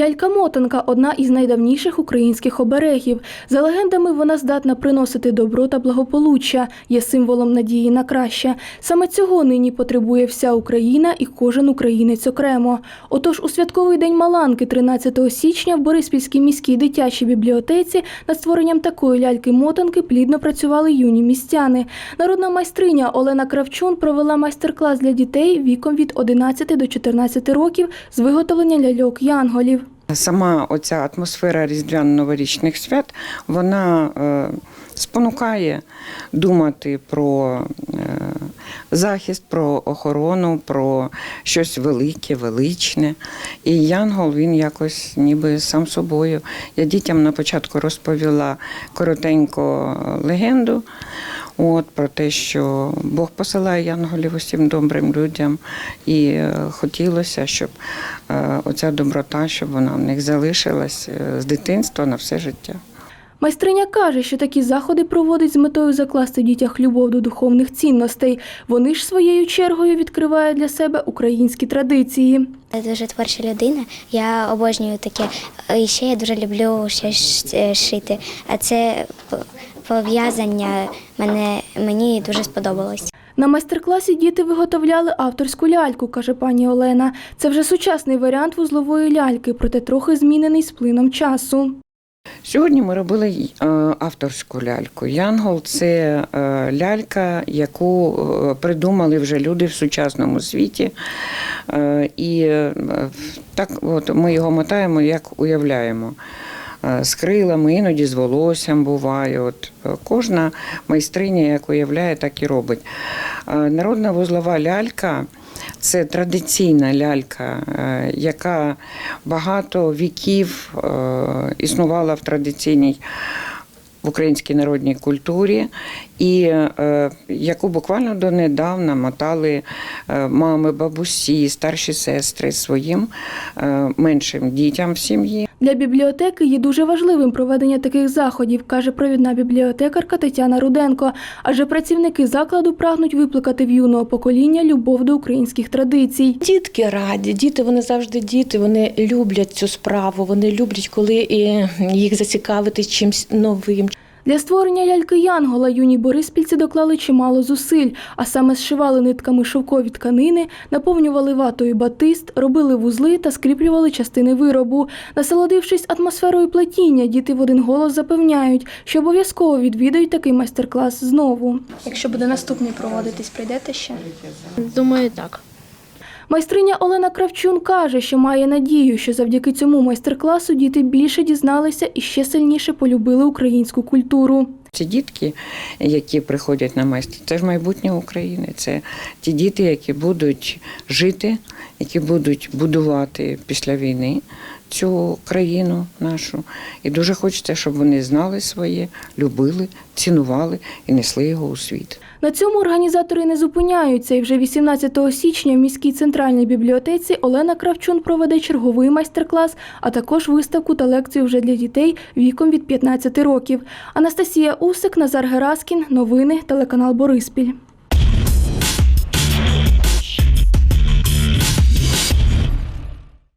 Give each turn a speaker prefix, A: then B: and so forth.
A: Лялька-мотанка одна із найдавніших українських оберегів. За легендами, вона здатна приносити добро та благополуччя, є символом надії на краще. Саме цього нині потребує вся Україна і кожен українець окремо. Отож, у святковий день Маланки, 13 січня, в Бориспільській міській дитячій бібліотеці над створенням такої ляльки-мотанки плідно працювали юні містяни. Народна майстриня Олена Кравчун провела майстер-клас для дітей віком від 11 до 14 років з виготовлення ляльок янголів.
B: Сама оця атмосфера різдвяно-новорічних свят вона е, спонукає думати про захист, про охорону, про щось велике, величне. І Янгол він якось ніби сам собою. Я дітям на початку розповіла коротенько легенду. От про те, що Бог посилає янголів усім добрим людям, і е, хотілося, щоб е, оця доброта, щоб вона в них залишилась е, з дитинства на все життя.
A: Майстриня каже, що такі заходи проводить з метою закласти в дітях любов до духовних цінностей. Вони ж своєю чергою відкривають для себе українські традиції.
C: Я дуже творча людина. Я обожнюю таке. І ще я дуже люблю щось е, шити. А це пов'язання мене мені дуже сподобалось.
A: На майстер-класі діти виготовляли авторську ляльку, каже пані Олена. Це вже сучасний варіант вузлової ляльки, проте трохи змінений з плином часу.
B: Сьогодні ми робили е, авторську ляльку. Янгол це е, лялька, яку е, придумали вже люди в сучасному світі. І так от ми його мотаємо, як уявляємо. З крилами, іноді з волоссям буває. От кожна майстриня, як уявляє, так і робить. Народна вузлова лялька це традиційна лялька, е, яка багато віків е, існувала в традиційній в українській народній культурі, і е, яку буквально донедавна мотали мами, бабусі, старші сестри своїм меншим дітям в сім'ї.
A: Для бібліотеки є дуже важливим проведення таких заходів, каже провідна бібліотекарка Тетяна Руденко. Адже працівники закладу прагнуть викликати в юного покоління любов до українських традицій.
D: Дітки раді, діти вони завжди діти, вони люблять цю справу, вони люблять, коли їх зацікавити чимось новим.
A: Для створення ляльки Янгола юні бориспільці доклали чимало зусиль, а саме зшивали нитками шовкові тканини, наповнювали ватою батист, робили вузли та скріплювали частини виробу. Насолодившись атмосферою плетіння, діти в один голос запевняють, що обов'язково відвідають такий майстер-клас знову. Якщо буде наступний проводитись, прийдете ще?
E: Думаю, так.
A: Майстриня Олена Кравчун каже, що має надію, що завдяки цьому майстер-класу діти більше дізналися і ще сильніше полюбили українську культуру.
B: Ці дітки, які приходять на майстер, це ж майбутнє України. Це ті діти, які будуть жити, які будуть будувати після війни цю країну нашу. І дуже хочеться, щоб вони знали своє, любили, цінували і несли його у світ.
A: На цьому організатори не зупиняються, і вже 18 січня в міській центральній бібліотеці Олена Кравчун проведе черговий майстер-клас, а також виставку та лекцію вже для дітей віком від 15 років. Анастасія Усик, Назар Гераскін. Новини, телеканал Бориспіль.